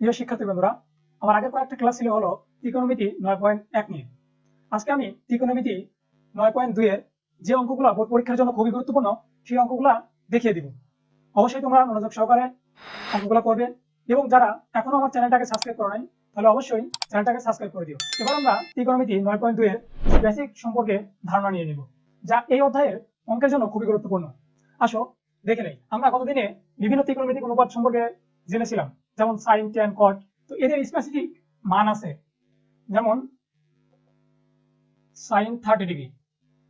প্রিয় শিক্ষার্থী বন্ধুরা, আমার আগের কয়েকটা ক্লাস ছিল হলো ত্রিকোণমিতি নয় পয়েন্ট এক নিয়ে। আজকে আমি ত্রিকোণমিতি নয় পয়েন্ট দুই এর যে অঙ্কগুলো বোর্ড পরীক্ষার জন্য খুবই গুরুত্বপূর্ণ, সেই অঙ্কগুলো দেখিয়ে দিব। অবশ্যই তোমরা মনোযোগ সহকারে অঙ্কগুলো করবে এবং যারা এখনও আমার চ্যানেলটাকে সাবস্ক্রাইব করো নাই, তাহলে অবশ্যই চ্যানেলটাকে সাবস্ক্রাইব করে দিও। এবার আমরা ত্রিকোণমিতি নয় পয়েন্ট দুই এর বেসিক সম্পর্কে ধারণা নিয়ে নিব, যা এই অধ্যায়ের অঙ্কের জন্য খুবই গুরুত্বপূর্ণ। আসো, দেখে নেই। আমরা গতদিনে বিভিন্ন ত্রিকোণমিতিক অনুপাত সম্পর্কে জেনেছিলাম। যেমন সাইন ট্যান কট তো এদের স্পেসিফিক মান আছে। যেমন sine thirty degree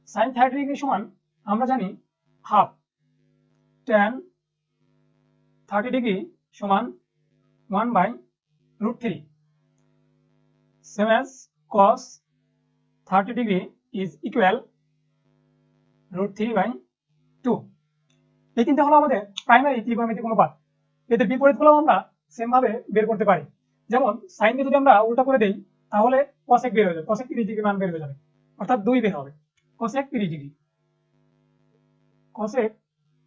sine thirty degree সমান আমরা জানি হাফ ট্যান থার্টি ডিগ্রি সমান one by root three same as cos thirty degree is equal root three by two এই তিনটা হলো আমাদের প্রাইমারি ত্রিকোণমিতিক অনুপাত। এদের বিপরীত বিপরীতগুলো আমরা সেম ভাবে বের করতে পারি। যেমন সাইনকে যদি আমরা উল্টা করে দেই, তাহলে কসেক বের হয়ে যাবে। কসেক তিরিশ ডিগ্রি মান বের হয়ে যাবে। অর্থাৎ দুই বের হবে। কসেক তিরিশ ডিগ্রি। কসেক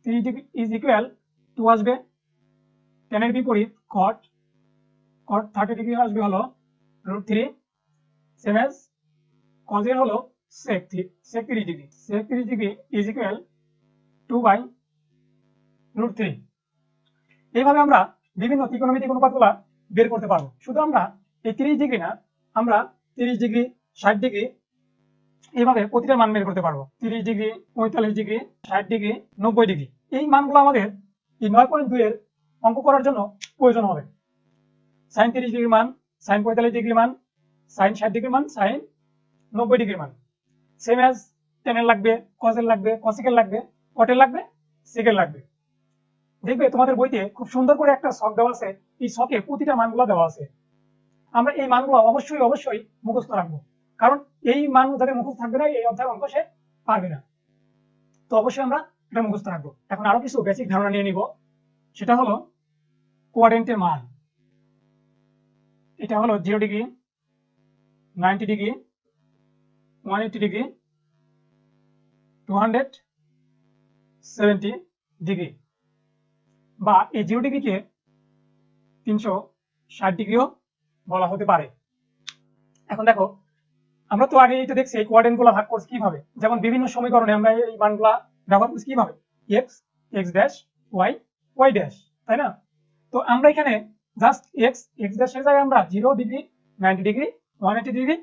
তিরিশ ডিগ্রি ইজ ইকুয়াল টু আসবে টেনের বিপরীত কট কট থার্টি ডিগ্রি আসবে হলো রুট থ্রি সেম এজ কজের হলো সেক সেক তিরিশ ডিগ্রি। সেক তিরিশ degree is equal to by root three এইভাবে আমরা বিভিন্ন ত্রিকোণমিতিক অনুপাতগুলা বের করতে পারব। শুধু আমরা এই তিরিশ ডিগ্রি না, আমরা তিরিশ ডিগ্রি, ষাট ডিগ্রি এইভাবে প্রতিটা মান বের করতে পারব। তিরিশ ডিগ্রি, পঁয়তাল্লিশ ডিগ্রি, ষাট ডিগ্রি, নব্বই ডিগ্রি। এই মানগুলো আমাদের এই নয় পয়েন্ট দুই এর অঙ্ক করার জন্য প্রয়োজন হবে। সাইন তিরিশ ডিগ্রি মান, সাইন পঁয়তাল্লিশ ডিগ্রি মান, সাইন ষাট ডিগ্রি মান, সাইন নব্বই ডিগ্রি মান। সেম অ্যাজ টেনের লাগবে কজের লাগবে কসিকের লাগবে কটের লাগবে সেকের লাগবে। দেখবে তোমাদের বইতে খুব সুন্দর করে একটা শখ দেওয়া আছে। এই শখে প্রতিটা মানগুলো দেওয়া আছে। আমরা এই মানগুলো অবশ্যই অবশ্যই মুখস্থ রাখব। কারণ এই মান যাদের মুখস্থ থাকবে না, এই অধ্যায়ের অঙ্ক সে পারবে না। তো অবশ্যই আমরা এটা মুখস্থ রাখব। এখন আরও কিছু বেসিক ধারণা নিয়ে নিব। সেটা হলো কোয়ারেন্টের মান। এটা হলো zero degree ninety degree one eighty degree two hundred seventy degree বা এই জিরো ডিগ্রিকে তিনশো ষাট ডিগ্রিও বলা হতে পারে। এখন দেখো, আমরা তো আগে এটা দেখছি এই কোয়ার্ডেন্টগুলো ভাগ করছি কীভাবে? যেমন বিভিন্ন সমীকরণে আমরা এই মানগুলা ব্যবহার করছি কীভাবে? X x dash y y dash তাই না? তো আমরা এখানে জাস্ট এক্স এক্স ড্যাশের জায়গায় আমরা zero degree ninety degree one eighty degree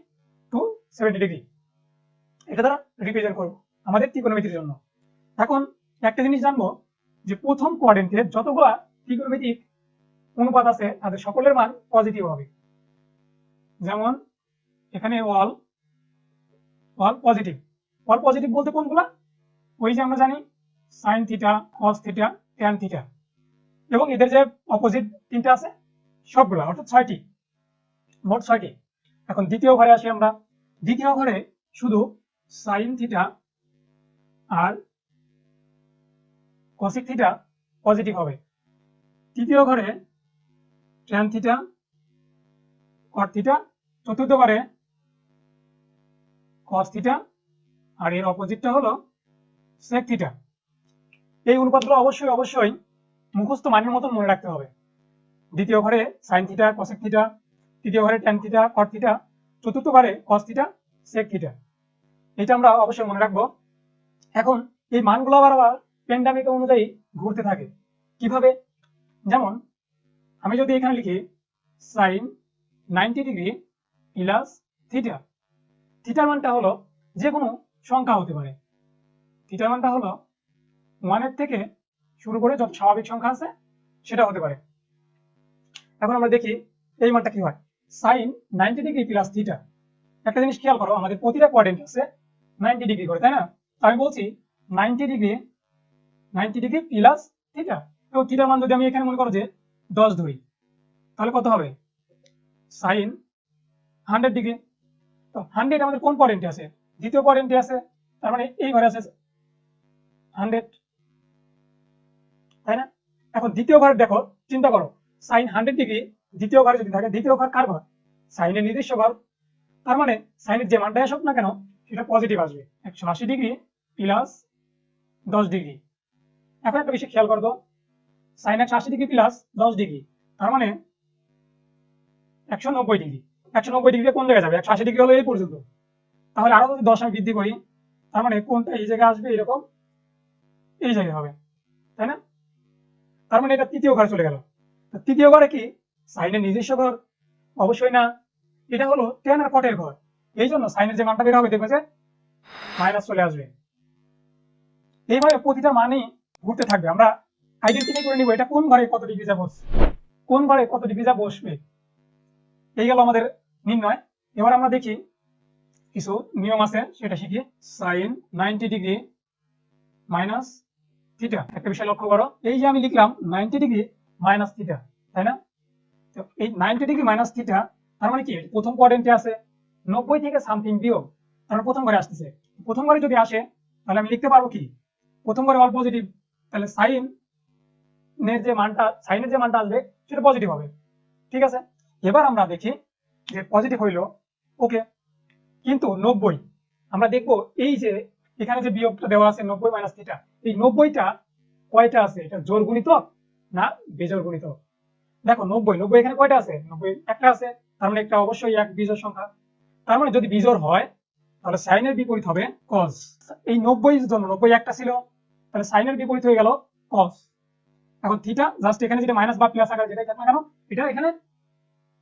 two seventy degree এটা দ্বারা রিপ্রেজেন্ট করব আমাদের ত্রিকোণমিতির জন্য। এখন একটা জিনিস জানব যে প্রথম কোয়ার্ডেন্টের যতগুলা ত্রিকোণমিতিক অনুপাত আছে, তাদের সকলের মান পজিটিভ হবে। যেমন, এখানে all all positive all positive বলতে কোনগুলা? ওই যে আমরা জানি sine theta cos theta tan theta এবং এদের যে অপোজিট তিনটা আছে, সবগুলা, অর্থাৎ ছয়টি, মোট ছয়টি। এখন দ্বিতীয় ঘরে আসি আমরা। দ্বিতীয় ঘরে শুধু সাইন থিটা আর কসিক থিটা পজিটিভ হবে। তৃতীয় ঘরে ট্যান থিটা কট থিটা চতুর্থ ঘরে কস থিটা আর এর অপোজিটটা হলো সেক থিটা এই অনুপাতগুলো অবশ্যই অবশ্যই মুখস্থ মানের মতন মনে রাখতে হবে। দ্বিতীয় ঘরে সাইন থিটা কসেক থিটা তৃতীয় ঘরে ট্যান থিটা কট থিটা চতুর্থ ঘরে কস থিটা সেক থিটা এটা আমরা অবশ্যই মনে রাখব। এখন এই মানগুলো আবার আবার পেন্ডামিক অনুযায়ী ঘুরতে থাকে। কীভাবে? যেমন, আমি যদি এখানে লিখি sine ninety degree plus theta থিটার মানটা হলো যে কোনো সংখ্যা হতে পারে। থিটার মানটা হলো ওয়ানের থেকে শুরু করে যত স্বাভাবিক সংখ্যা আছে, সেটা হতে পারে। এখন আমরা দেখি এই মানটা কি হয়। Sine ninety degree plus theta একটা জিনিস খেয়াল করো, আমাদের প্রতিটা কোয়ার্ডেন্ট আছে নাইনটি ডিগ্রি করে, তাই না? আমি বলছি ninety degree ninety degree plus theta. এবং থিটার মান যদি আমি এখানে মনে করো যে দশ ধরি, তাহলে কত হবে? Sine hundred degree. তো হান্ড্রেড আমাদের কোন কোয়ারেন্টে আছে? দ্বিতীয় কোয়ারেন্টে আছে, তার মানে এই ঘরে আছে হান্ড্রেড। তাই না? এখন দ্বিতীয় ঘরে দেখো, চিন্তা করো, সাইন হান্ড্রেড ডিগ্রি দ্বিতীয় ঘরে যদি থাকে, দ্বিতীয় ঘর কার ঘর? সাইনের নির্দিষ্ট ঘর। তার মানে সাইনের যে মানটা আসুক না কেন, সেটা পজিটিভ আসবে। একশো আশি ডিগ্রি প্লাস দশ ডিগ্রি। এখন একটা বেশি খেয়াল করো সাইন একশো আশি ডিগ্রি প্লাস দশ ডিগ্রি তার মানে একশো নব্বই ডিগ্রি একশো নব্বই ডিগ্রি কোন জায়গায় যাবে? একশো আশি ডিগ্রি হলো এই পর্যন্ত। তাহলে আরও যদি দশ আমি বৃদ্ধি করি, তার মানে কোনটা এই জায়গায় আসবে এরকম? এই জায়গায় হবে। তাই না? তার মানে এটা তৃতীয় ঘরে চলে গেল। তৃতীয় ঘরে কি? সাইনের নিজস্ব ঘর? অবশ্যই না। এটা হলো টেন আর কটের ঘর। এই জন্য সাইনের যে মানটা বের হবে, দেখবে যে মাইনাস চলে আসবে। এইভাবে প্রতিটা মানই ঘুরতে থাকবে। আমরা আইডেন্টিফাই করে নিব এটা কোন ঘরে কত ডিগ্রি যা বসবে কোন ঘরে কত ডিগ্রি যা বসবে। এই গেল আমাদের নির্ণয়। এবার আমরা দেখি কিছু নিয়ম আছে, সেটা শিখি। Sine ninety degree minus theta একটা বিষয় লক্ষ্য করো। এই যে আমি লিখলাম নাইনটি ডিগ্রি মাইনাস থিটা তাই না? তো এই নাইনটি ডিগ্রি মাইনাস থিটা তার মানে কি? প্রথম কোয়াড্রেন্টে আছে নব্বই থেকে সামথিং বিয়োগ। তার মানে প্রথম ঘরে আসতেছে। প্রথম ঘরে যদি আসে, তাহলে আমি লিখতে পারব কি? প্রথম ঘরে অল পজিটিভ তাহলে সাইন এর যে মানটা সাইনের যে মানটা আসবে, সেটা পজিটিভ হবে। ঠিক আছে? এবার আমরা দেখি যে পজিটিভ হইল ওকে কিন্তু নব্বই, আমরা দেখব এই যে এখানে যে বিয়োগটা দেওয়া আছে নব্বই মাইনাস থিটা এই নব্বইটা কয়টা আছে? এটা জোর গুণিতক না বেজোর গুণিতক? দেখো, নব্বই নব্বই এখানে কয়টা আছে? নব্বই একটা আছে, তার মানে একটা অবশ্যই এক বিজোড় সংখ্যা। তার মানে যদি বিজোড় হয়, তাহলে সাইনের বিপরীত হবে কস এই নব্বই জন্য, নব্বই একটা ছিল তাহলে সাইনের বিপরীত হয়ে গেল কস এখন থিটা জাস্ট এখানে যেটা মাইনাস বা প্লাস আকার যেটা কেন, এটা এখানে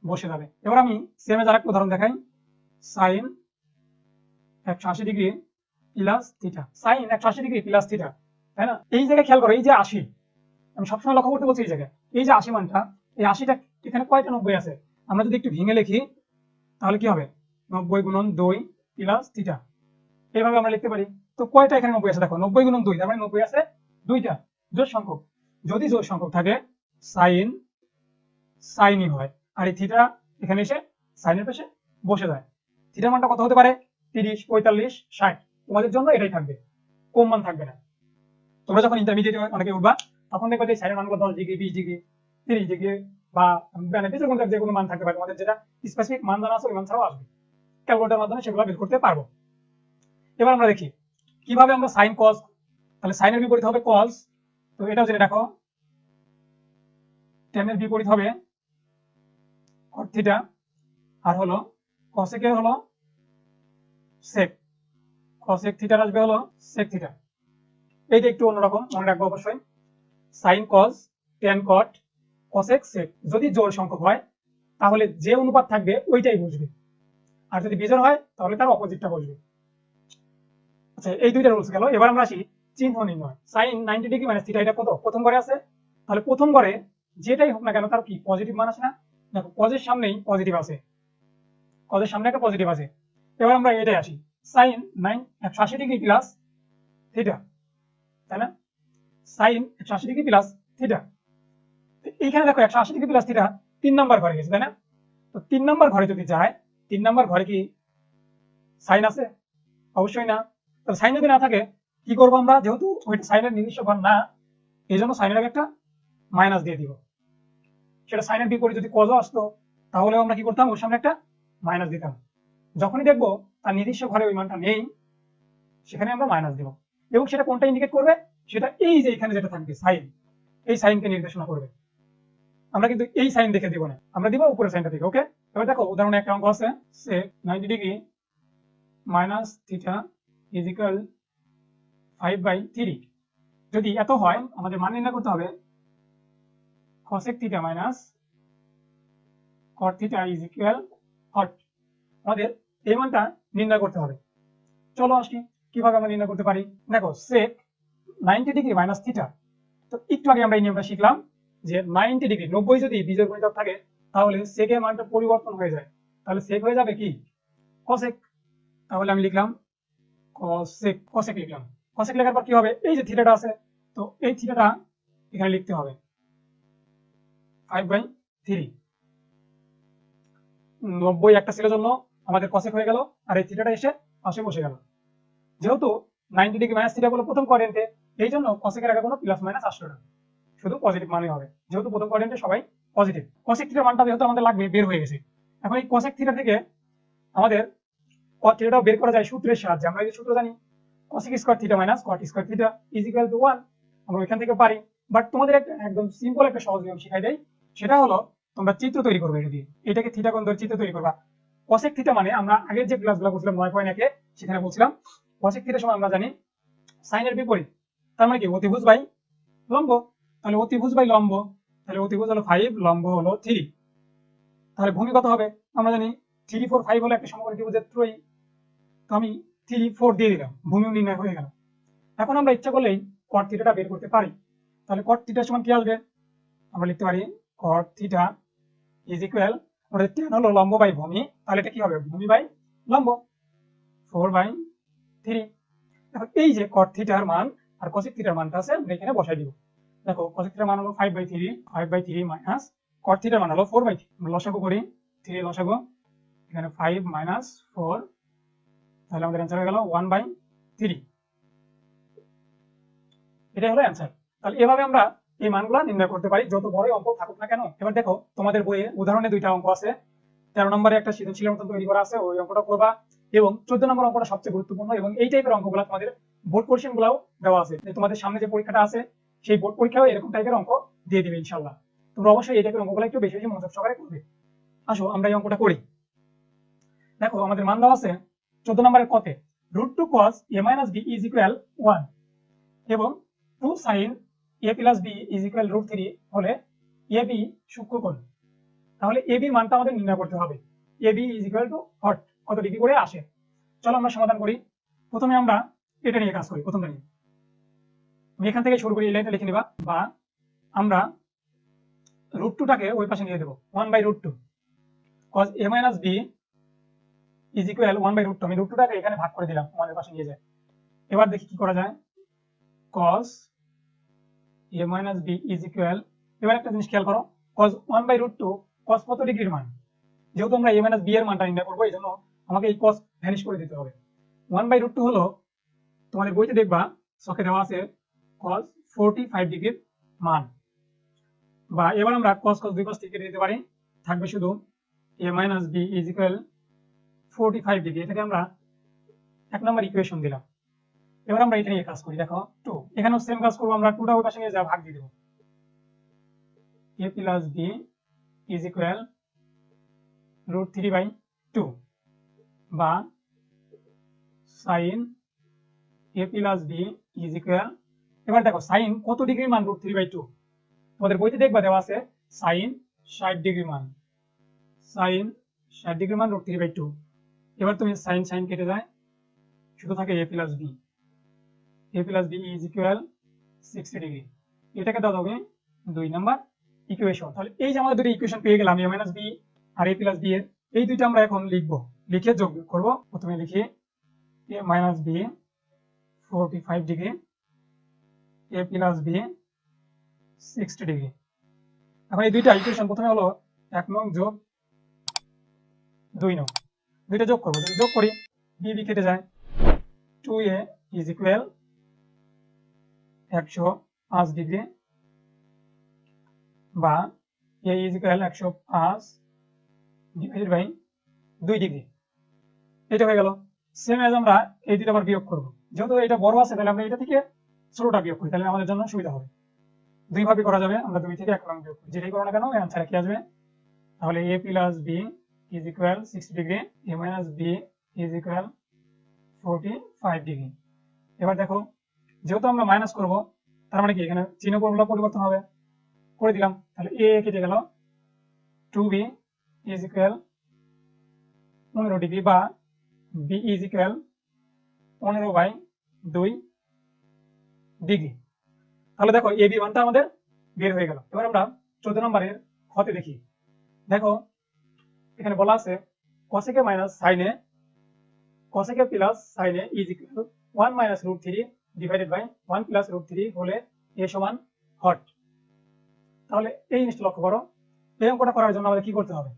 বসে যাবে। এবার আমি সেম এর আরেকটা উদাহরণ দেখাই। সাইন একশো আশি ডিগ্রি প্লাস থিটা সাইন একশো আশি ডিগ্রি প্লাস থিটা তাই না? এই জায়গায় খেয়াল করো, এই যে আশি, আমি সবসময় লক্ষ্য করতে বলছি এই জায়গায়। এই যে আশি মানটা, এই আশিটা এখানে কয়টা নব্বই আছে? আমরা যদি একটু ভেঙে লিখি, তাহলে কি হবে? নব্বই গুণন দুই প্লাস থিটা এইভাবে আমরা লিখতে পারি। তো কয়টা এখানে নব্বই আছে? দেখো, নব্বই গুণন দুই, তার মানে নব্বই আছে দুইটা। জোর সংখ্যক। যদি জোর সংখ্যক থাকে সাইন সাইনই হয়, আর এই থিটা এখানে এসে সাইনের পাশে বসে যায়। থিটার মানটা কত হতে পারে? তিরিশ, পঁয়তাল্লিশ, ষাট। তোমাদের জন্য এটাই থাকবে। কম মান থাকবে না। তোমরা যখন ইন্টারমিডিয়েট অনেকে উঠবা, তখন দেখবে যে সাইনের মানগুলো দশ ডিগ্রি, বিশ ডিগ্রি, তিরিশ ডিগ্রি বা মানে বেশি কোনটা যে কোনো মান থাকতে পারে। তোমাদের যেটা স্পেসিফিক মান জানা আছে, ওই মান ছাড়াও আসবে। ক্যালকুলেটার মাধ্যমে সেগুলো বের করতে পারব। এবার আমরা দেখি কীভাবে আমরা সাইন কস তাহলে সাইনের বিপরীত হবে কস তো এটাও জেনে রাখো। টেনের বিপরীত হবে থিটা আর হলো কসেকের হলো সেক কসেক থিটার আসবে হলো সেক থিটা এইটা একটু অন্যরকম, মনে রাখব অবশ্যই। Sine cos tan cot cosec sec যদি জোড় সংখ্যক হয়, তাহলে যে অনুপাত থাকবে, ওইটাই বুঝবে। আর যদি বিজোড় হয়, তাহলে তার অপোজিটটা বসবে আচ্ছা এই দুইটা রুলস গেল। এবার আমরা আসি চিহ্ন নির্ণয় sine ninety degree minus theta এটা কত? প্রথম ঘরে আছে? তাহলে প্রথম ঘরে যেটাই হোক না কেন, তার কি? পজিটিভ মান আছে না? দেখো কজের সামনেই পজিটিভ আছে। কজের সামনে একটা পজিটিভ আছে। এবার আমরা এটাই আসি। সাইন নাইন একশো আশি ডিগ্রি প্লাস থিটা তাই না? সাইন একশো আশি ডিগ্রি প্লাস থিটা এইখানে দেখো, একশো আশি ডিগ্রি প্লাস থিটা তিন নাম্বার ঘরে গেছে, তাই না? তো তিন নাম্বার ঘরে যদি যায়, তিন নাম্বার ঘরে কি সাইন আছে? অবশ্যই না। তাহলে সাইন যদি না থাকে, কি করব আমরা? যেহেতু ওইটা সাইনের নিজস্ব ঘর না এই জন্য সাইনের আগে একটা মাইনাস দিয়ে দিব। সেটা সাইনের বিপরীত যদি কজও আসতো, তাহলেও আমরা কি করতাম? ওর সামনে একটা মাইনাস দিতাম। যখনই দেখব তার নিজস্ব ঘরে ওই মানটা নেই, সেখানে আমরা মাইনাস দিব। এবং সেটা কোনটা ইন্ডিকেট করবে? সেটা এই যে এখানে যেটা থাকবে, সাইন। এই সাইনকে নির্দেশনা করবে। আমরা কিন্তু এই সাইন দেখে দিব না। আমরা দিব উপরের সাইনটা থেকে ওকে এবার দেখো, উদাহরণে একটা অঙ্ক আছে sec ninety degree minus theta is equal five by three যদি এত হয়, আমাদের মান নির্ণয় করতে হবে cosec theta minus cot theta is equal hot আমাদের এই মানটা নির্ণয় করতে হবে। চলো আসি, কীভাবে আমরা নির্ণয় করতে পারি? দেখো, sec 90 ডিগ্রি মাইনাস থিটা তো একটু আগে আমরা এই নিয়মটা শিখলাম যে 90 ডিগ্রি 90 যদি বীজের গুণিতক থাকে, তাহলে sec এর মানটা পরিবর্তন হয়ে যায়। তাহলে sec হয়ে যাবে কি? cosec তাহলে আমি লিখলাম cosec cosec লিখলাম। cosec লেখার পর কি হবে? এই যে থিটাটা আছে, তো এই থিটাটা এখানে লিখতে হবে। ফাইভ বাই থ্রি নব্বই একটা ছিল জন্য আমাদের কসেক হয়ে গেল, আর এই থিটাটা এসে পাশে বসে গেল। যেহেতু নাইনটি ডিগ্রি মাইনাস থিটা বলো প্রথম কোয়ারেন্টে এই জন্য কসেকের আগে কোনো প্লাস মাইনাস আসলো না। শুধু পজিটিভ মানে হবে। যেহেতু প্রথম কোয়ারেন্টে সবাই পজিটিভ কসেক থিটার মানটা যেহেতু আমাদের লাগবে, বের হয়ে গেছে। এখন এই কসেক থিটা থেকে আমাদের থিটাটাও বের করা যায় সূত্রের সাহায্যে। আমরা এই সূত্র জানি cosec square theta minus cot square theta is equal to one আমরা ওইখান থেকে পারি। বাট তোমাদের একটা একদম সিম্পল একটা সহজ নিয়ম শিখাই দেয় সেটা হলো তোমরা চিত্র তৈরি করবে এটা দিয়ে। এটাকে থিটা কোণ ধরে চিত্র তৈরি করবা। কসেক থিটা মানে আমরা আগের যে ক্লাসগুলো করছিলাম নয় পয়েন্ট একে, সেখানে বলছিলাম কসেক থিটার সময় আমরা জানি সাইনের বিপরীত। তার মানে কি? অতিভুজ বাই লম্ব। তাহলে অতিভুজ বাই লম্ব, তাহলে অতিভুজ হলো ফাইভ লম্ব হলো থ্রি তাহলে ভূমি কত হবে? আমরা জানি থ্রি ফোর ফাইভ হলো একটা সমকোণী ত্রিভুজের ত্রয়ী। তো আমি থ্রি ফোর দিয়ে দিলাম। ভূমিও নির্ণয় হয়ে গেল। এখন আমরা ইচ্ছা করলেই কট থিটাটা বের করতে পারি। তাহলে কট থিটার সমান কি আসবে? আমরা লিখতে পারি কট থিটা ইজ ইকুয়াল আমাদের টেন হলো লম্ব বাই ভূমি। তাহলে এটা কি হবে? ভূমি বাই লম্ব। ফোর বাই থ্রি এখন এই যে কট থিটার মান আর কসিক থিটার মানটা আছে, আমরা এখানে বসাই দিব। দেখো কসিক থিটার মান হলো five by three five by three minus cot থিটার মান হলো ফোর বাই থ্রি লসাগু করি থ্রি লসাগু, এখানে ফাইভ মাইনাস ফোর তাহলে আমাদের অ্যান্সার হয়ে গেল ওয়ান বাই থ্রি এটাই হলো অ্যান্সার তাহলে এভাবে আমরা এই মানগুলো নির্ণয় করতে পারি। যত বড় অঙ্ক থাকুক না কেন, এবার দেখো তোমাদের বইয়ে উদাহরণে দুইটা অঙ্ক আছে। তেরো নম্বরে একটা সৃজনশীলের মতন তৈরি করা আছে, ওই অঙ্কটা করবা। এবং চোদ্দ নম্বর অঙ্কটা সবচেয়ে গুরুত্বপূর্ণ এবং এই টাইপের অঙ্কগুলো তোমাদের বোর্ড কোশ্চেন গুলাও দেওয়া আছে। তোমাদের সামনে যে পরীক্ষাটা আছে, সেই বোর্ড পরীক্ষাও এরকম টাইপের অঙ্ক দিয়ে দিবে ইনশাল্লাহ তোমরা অবশ্যই এই টাইপের অঙ্কগুলো একটু বেশি বেশি মনোযোগ সহকারে করবে। আসো, আমরা এই অঙ্কটা করি। দেখো, আমাদের মান দেওয়া আছে চোদ্দ নম্বরের কতে root two cos A minus B is equal one এবং two sine A plus B is equal root three হলে এ বি সূক্ষ্মকোণ তাহলে এ বির মানটা আমাদের নির্ণয় করতে হবে। A B is equal to hot কত ডিগ্রি করে আসে? চলো আমরা সমাধান করি। প্রথমে আমরা এটা নিয়ে কাজ করি প্রথমটা নিয়ে এখান থেকে শুরু করি, এই লাইনটা লিখে নিবা। বা আমরা রুট টুটাকে ওই পাশে নিয়ে দেবো one by root two cos A minus B is equal one by root two আমি রুট টুটাকে এখানে ভাগ করে দিলাম ওয়ানের পাশে নিয়ে যায়। এবার দেখি কি করা যায়। cos a minus b is equal, এবার একটা জিনিস খেয়াল করো, cos 1 by root 2 cos কত ডিগ্রির মান? যেহেতু আমরা a minus b এর মানটা নির্ণয় করব এই জন্য আমাকে এই cos ভ্যানিশ করে দিতে হবে। 1 by root 2 হলো, তোমাদের বইতে দেখবা ছকে দেওয়া আছে cos 45 ডিগ্রির মান। বা এবার আমরা cos cos দুই পাশ থেকে দিতে পারি, থাকবে শুধু a minus b is equal 45 degree এটাকে আমরা এক নম্বর ইকুয়েশন দিলাম। এবার আমরা এটা নিয়ে কাজ করি, দেখো টু এখানেও সেম কাজ করব, আমরা টুটা পাশে নিয়ে যা ভাগ দিয়ে দেবো। A plus B is equal root three by two বা sine A plus B is equal এবার দেখো সাইন কত ডিগ্রি মান রুট থ্রি বাই টু তোমাদের বইতে দেখবা দেওয়া আছে সাইন ষাট ডিগ্রি মান। সাইন ষাট ডিগ্রি মান রুট থ্রি বাই টু এবার তুমি সাইন সাইন কেটে যায় শুধু থাকে A plus B A plus B is equal 60 degree এটাকে দাও হবে দুই নাম্বার ইকুয়েশন তাহলে এই যে আমাদের দুটো ইকুয়েশন পেয়ে গেলাম, a minus b R a plus b এর, এই দুইটা আমরা এখন লিখব। লিখে যোগ করব। প্রথমে লিখি A minus B b 45 degree A plus b 60 degree এখন এই দুইটা ইকুয়েশন প্রথমে হলো এক নং যোগ দুই নং। দুইটা যোগ করব। যোগ করি, b b কেটে যায় 2a is equal একশো পাঁচ ডিগ্রি বা এ ইজ ইকুয়াল একশো পাঁচ ডিভাইডেড বাই দুই ডিগ্রি এটা হয়ে গেল। সেম এজ আমরা এই দুটো আবার বিয়োগ করব। যেহেতু এটা বড় আছে, তাহলে আমরা এটা থেকে ছোটটা বিয়োগ করি, তাহলে আমাদের জন্য সুবিধা হবে। দুইভাবে করা যাবে, আমরা দুই থেকে এক রং বিয়োগ করি। যেটাই করো না কেন অ্যান্সার কি আসবে। তাহলে A plus B is equal sixty degree A minus B is equal forty five এবার দেখো, যেহেতু আমরা মাইনাস করব, তার মানে কি? এখানে চিহ্ন ফর্মুলা পরিবর্তন হবে। করে দিলাম। তাহলে এ কেটে গেল। টু বি ইজ ইকুয়াল পনেরো ডিগ্রি বা বি ইজ ইকুয়াল পনেরো বাই দুই ডিগ্রি তাহলে দেখো এ বি মানটা আমাদের বের হয়ে গেল। এবার আমরা চোদ্দ নম্বরের হতে দেখি। দেখো এখানে বলা আছে কসেকে মাইনাস সাইনে কসেকে প্লাস সাইনে is equal one minus root three divided by one plus root three হলে এ সমান হট তাহলে এই জিনিসটা লক্ষ্য করো। এই অঙ্কটা করার জন্য আমাদের কি করতে হবে?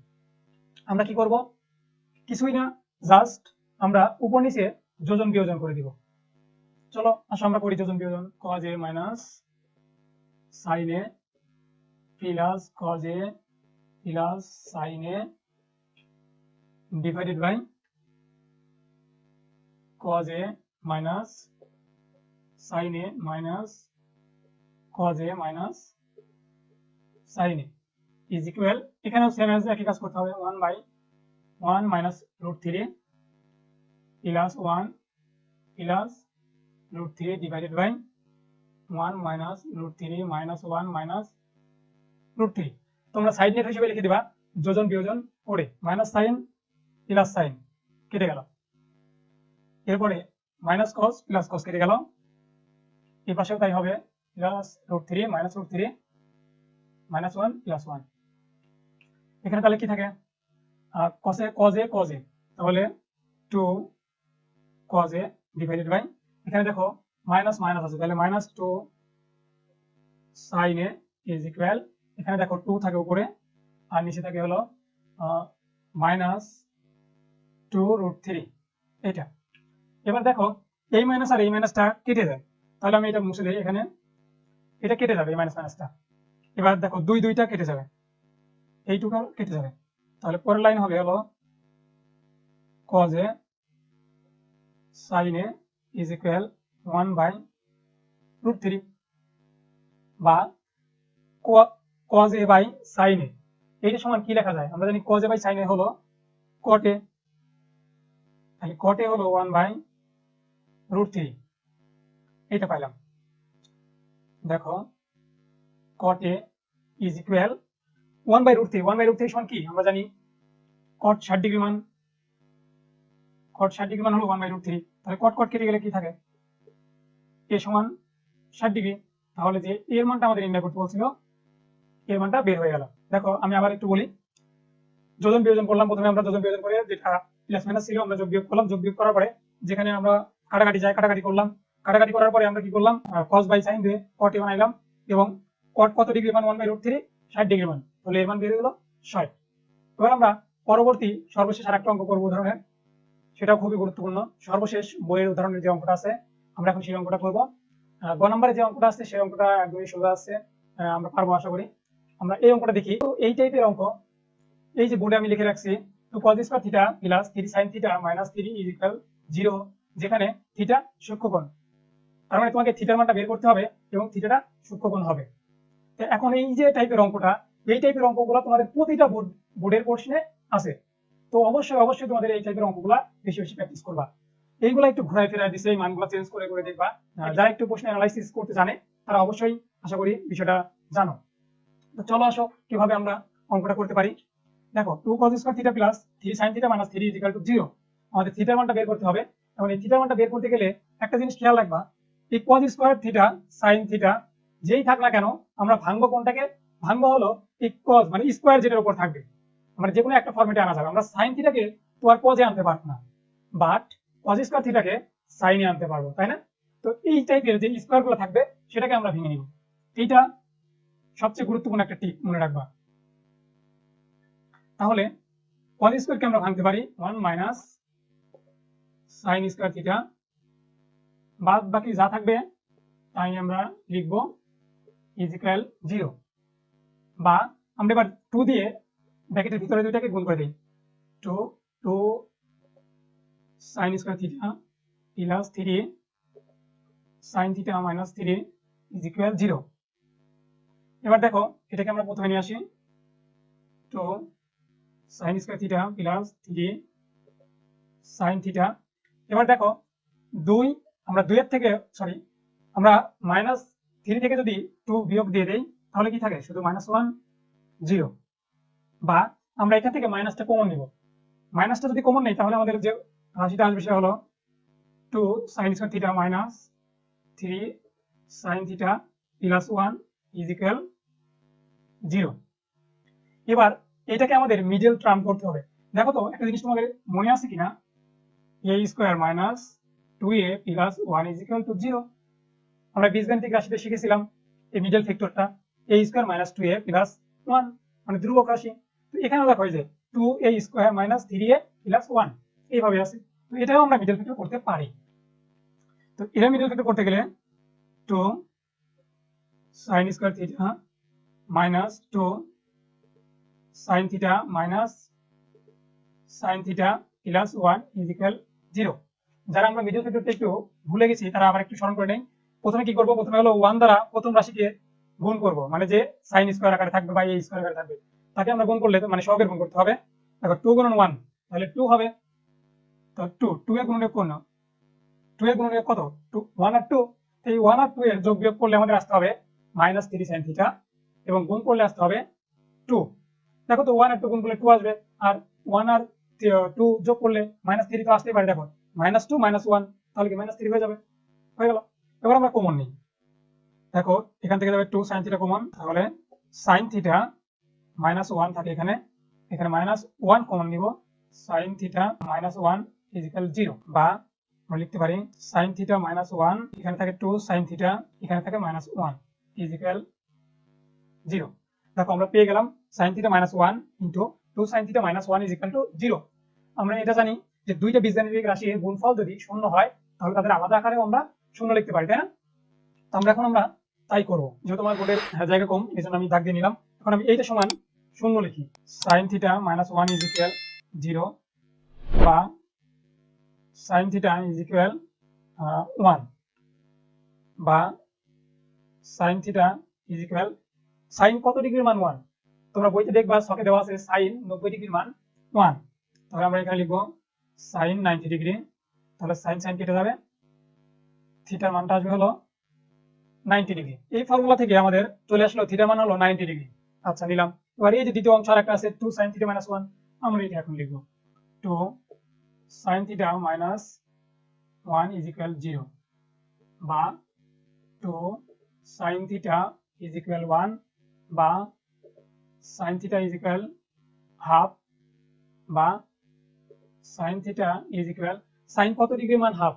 আমরা কি করব? কিছুই না জাস্ট আমরা উপর নিচে যোজন বিয়োজন করে দিব। চলো, আসো আমরা করি যোজন বিয়োজন। Cos A minus sine plus cos A plus sine divided by cos A minus sin a minus cos a minus sin a is equal এখানেও সেম অ্যাজ একই কাজ করতে হবে one by one minus root three plus one plus root three divided by one minus root three minus one minus root three তোমরা side net হিসেবে লিখে দিবা, যোজন বিয়োজন করে মাইনাস সাইন প্লাস সাইন কেটে গেল। এরপরে মাইনাস কস প্লাস কস কেটে গেল। এই পাশেও তাই হবে, plus root three minus root three minus one plus one এখানে তাহলে কি থাকে? কসে কজে কজে তাহলে টু কজে ডিভাইডেড বাই এখানে দেখো মাইনাস মাইনাস আছে। তাহলে minus two sine A is equal এখানে দেখো টু থাকে উপরে, আর নিচে থাকে হলো মাইনাস টু রুট থ্রি এটা এবার দেখো এই মাইনাস আর এই মাইনাসটা কেটে যায় তাহলে আমি এটা মুছে দিই এখানে। এটা কেটে যাবে মাইনাস মাইনাসটা এবার দেখো, দুই দুইটা কেটে যাবে। এইটুকু কেটে যাবে। তাহলে পরের লাইন হবে হলো, cos a, sin a is equal 1 by root 3 বা এইটা সমান কি লেখা যায়? আমরা জানি cos a by হলো cot তাহলে a হলো 1 by root 3 এটা পাইলাম। দেখো a is equal 1 by root 3 1 by root 3 সমান কি? আমরা জানি cot 60 ডিগ্রি মান, cot 60 ডিগ্রি মান হলো ওয়ান বাই রুট থ্রি তাহলে cot cot কেটে গেলে কি থাকে? এ সমান 60 ডিগ্রি তাহলে যে এর মানটা আমাদের নির্ণয় করতে বলছিল এর মানটা বের হয়ে গেল। দেখো, আমি আবার একটু বলি, যোজন বিয়োজন করলাম প্রথমে, আমরা যোজন বিয়োজন করে যেটা প্লাস মাইনাস ছিল, আমরা যোগ বিয়োগ করলাম। যোগ বিয়োগ করার পরে যেখানে আমরা কাটাকাটি যায় কাটাকাটি করলাম। কাটাকাটি করার পরে আমরা কি করলাম? cos বাই sin দিয়ে cot এ বানাইলাম এবং cot কত ডিগ্রি মান? 1 বাই root 3 60 ডিগ্রি মান। তাহলে এর মান হয়ে গেল 60 এবার আমরা পরবর্তী সর্বশেষ আরেকটা অঙ্ক করব উদাহরণের সেটাও খুবই গুরুত্বপূর্ণ। সর্বশেষ বইয়ের উদাহরণের যে অঙ্কটা আছে, আমরা এখন সেই অঙ্কটা করব। গ নম্বরে যে অঙ্কটা আছে, সেই অঙ্কটা একদমই সোজা আছে। আমরা পারব আশা করি। আমরা এই অঙ্কটা দেখি। তো এই টাইপের অঙ্ক, এই যে বোর্ডে আমি লিখে রাখছি তো cos square theta plus 3 sin theta minus 3 is equal 0 যেখানে থিটা সূক্ষ্মকোণ। তার মানে তোমাকে থিটার মানটা বের করতে হবে এবং থিটাটা সূক্ষ্মকোণ হবে। তো এখন এই যে টাইপের অঙ্কটা, এই টাইপের অঙ্কগুলো তোমাদের প্রতিটা বোর্ড বোর্ডের পোর্শনে আছে। তো অবশ্যই অবশ্যই তোমাদের এই টাইপের অঙ্কগুলো বেশি বেশি প্র্যাকটিস করবা। এইগুলো একটু ঘুরাই ফেরাই দিছে, এই মানগুলো চেঞ্জ করে করে দেখবা। যারা একটু প্রশ্ন অ্যানালাইসিস করতে জানে, তারা অবশ্যই আশা করি বিষয়টা জানো। তো চলো আসো, কীভাবে আমরা অঙ্কটা করতে পারি। দেখো two cos square theta plus three sine theta minus three is equal to zero আমাদের থিটার মানটা বের করতে হবে। এবং এই থিটার মানটা বের করতে গেলে একটা জিনিস খেয়াল রাখবা, এই cos square theta sine theta যেই থাক না কেন, আমরা ভাঙবো কোনটাকে ভাঙবো হলো এই কজ মানে স্কোয়ার যেটার উপর থাকবে। মানে যে কোনো একটা ফর্মেটে আনা যাবে। আমরা সাইন থিটাকে তো আর কজে আনতে পারব না। বাট কজ স্কোয়ার থিটাকে সাইনে আনতে পারব, তাই না? তো এই টাইপের যে স্কোয়ারগুলো থাকবে, সেটাকে আমরা ভেঙে নিব। এইটা সবচেয়ে গুরুত্বপূর্ণ একটা টিপ মনে রাখবা। তাহলে কজ স্কোয়ারকে আমরা ভাঙতে পারি one minus sine square theta বাদ বাকি যা থাকবে, তাই আমরা লিখব ইজ ইকুয়াল জিরো বা আমরা এবার টু দিয়ে ব্র্যাকেটের ভিতরে দুইটাকে গুণ করে দিই। Two two sine square theta plus three sine theta minus three is equal zero এবার দেখো, এটাকে আমরা প্রথমে নিয়ে আসি। Two sine square theta plus three sine theta এবার দেখো, দুই, আমরা দুইয়ের থেকে সরি আমরা মাইনাস থ্রি থেকে যদি টু বিয়োগ দিয়ে দেই, তাহলে কি থাকে? শুধু মাইনাস ওয়ান জিরো বা আমরা এখান থেকে মাইনাসটা কমন নিব। মাইনাসটা যদি কমন নেই, তাহলে আমাদের যে রাশিটা আসবে সেটা হলো two sine square theta minus three sine theta plus one is equal zero এবার এটাকে আমাদের মিডল টার্ম করতে হবে। দেখো তো, একটা জিনিস তোমাদের মনে আছে কিনা? A square minus two A plus one is equal to zero আমরা বীজগাণিতিক রাশিতে শিখেছিলাম এই middle ফ্যাক্টরটা A square minus two A plus one মানে ধ্রুবক রাশি। তো এখানে দেখো যে two A square minus three A plus one এইভাবে আছে। তো এটাও আমরা মিডল ফ্যাক্টর করতে পারি। তো এটা মিডল ফ্যাক্টর করতে গেলে two sine square theta minus two sine theta minus sine theta plus one is equal zero যারা আমরা মিডল ফ্যাক্টরটা একটু ভুলে গেছি, তারা আবার একটু স্মরণ করে নেই প্রথমে কি করব? প্রথমে হলো ওয়ান দ্বারা প্রথম রাশিকে গুণ করব। মানে যে সাইন স্কোয়ার আকারে থাকবে বা এই স্কোয়ার আকারে থাকবে, তাকে আমরা গুণ করলে মানে সহগের গুণ করতে হবে। দেখো টু গুণন ওয়ান তাহলে টু হবে। তো টু টু এর গুণনীয়ক কোন? টু এর গুণনীয়ক কত? টু ওয়ান আর টু এই ওয়ান আর টু এর যোগ বিয়োগ করলে আমাদের আসতে হবে মাইনাস থ্রি সাইন থিটা এবং গুণ করলে আসতে হবে টু দেখো তো ওয়ান আর টু গুণ করলে টু আসবে, আর ওয়ান আর টু যোগ করলে মাইনাস থ্রি তো আসতেই পারে, দেখো। মাইনাস টু মাইনাস ওয়ান তাহলে কি মাইনাস থ্রি হয়ে যাবে? হয়ে গেল। এবার আমরা কমন নিই। দেখো, এখান থেকে যাবে টু সাইন থিটা কমন তাহলে সাইন থিটা মাইনাস ওয়ান থাকে এখানে। এখানে মাইনাস ওয়ান কমন নিব। Sine theta minus one is equal zero বা আমরা লিখতে পারি সাইন থিটা মাইনাস ওয়ান এখানে থাকে টু সাইন থিটা এখানে থাকে মাইনাস ওয়ান ইজিক্যাল জিরো দেখো আমরা পেয়ে গেলাম sine theta minus one into two sine theta minus one is equal to zero আমরা এটা জানি যে দুইটা বীজগাণিতিক রাশির গুণফল যদি শূন্য হয়, তাহলে তাদের আলাদা আকারে আমরা শূন্য লিখতে পারি, তাই না? তো আমরা এখন আমরা তাই করব। যেহেতু আমার বোর্ডের জায়গা কম এই জন্য আমি দাগ দিয়ে নিলাম। এখন আমি এইটা সমান শূন্য লিখি। Sine theta minus one is equal zero বা sine theta is equal one বা sine theta is equal sine কত ডিগ্রির মান ওয়ান তোমরা বইতে দেখবা ছকে দেওয়া আছে সাইন নব্বই ডিগ্রির মান ওয়ান তাহলে আমরা এখানে লিখব সাইন নাইনটি ডিগ্রি তাহলে সাইন সাইন কেটে যাবে। থিটার মানটা আসবে হলো নাইনটি ডিগ্রি এই ফর্মুলা থেকে আমাদের চলে আসলো থিটার মান হলো নাইনটি ডিগ্রি আচ্ছা নিলাম। এবার এই যে দ্বিতীয় অংশ আর একটা আছে two sine theta minus one আমরা এটা এখন লিখব। Two sine theta minus one is equal zero বা two sine theta is equal one বা sine theta is equal half বা sine theta is equal sine কত ডিগ্রি মান হাফ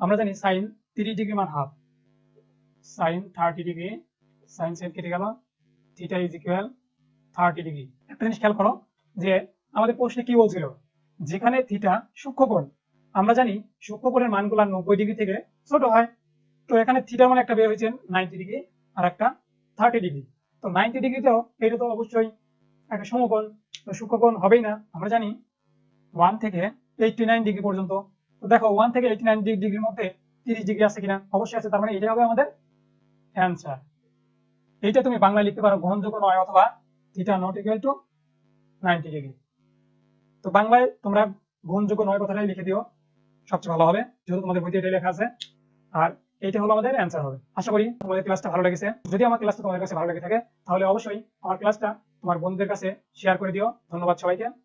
আমরা জানি সাইন তিরিশ ডিগ্রি মান half sine thirty degree sine sine কেটে গেল theta is equal thirty degree. একটা জিনিস খেয়াল করো, যে আমাদের প্রশ্নে কি বলছিল? যেখানে থিটা সূক্ষ্মকোণ আমরা জানি সূক্ষ্মকোণের মানগুলো নব্বই ডিগ্রি থেকে ছোট হয়। তো এখানে থিটা মানে একটা বের হয়েছে নাইনটি ডিগ্রি, আর একটা থার্টি ডিগ্রি। তো নাইনটি ডিগ্রিতেও এটা তো অবশ্যই একটা সমকোণ, তো সূক্ষ্মকোণ হবেই না, আমরা জানি ওয়ান থেকে এইটটি নাইন ডিগ্রি পর্যন্ত। তো দেখো ওয়ান থেকে এইটি নাইন ডিগ্রির মধ্যে তিরিশ ডিগ্রি আছে কিনা? অবশ্যই আছে, তার মানে এটাই হবে আমাদের অ্যান্সার এইটা তুমি বাংলায় লিখতে পারো, গ্রহণযোগ্য নয় অথবা theta not equal to ninety degree তো বাংলায় তোমরা গ্রহণযোগ্য নয় কথাটাই লিখে দিও, সবচেয়ে ভালো হবে, যেহেতু তোমাদের বইতে এটা লেখা আছে। আর এইটা হলো আমাদের অ্যান্সার হবে। আশা করি তোমাদের ক্লাসটা ভালো লেগেছে। যদি আমার ক্লাসটা তোমাদের কাছে ভালো লেগে থাকে, তাহলে অবশ্যই আমার ক্লাসটা তোমার বন্ধুদের কাছে শেয়ার করে দিও। ধন্যবাদ সবাইকে।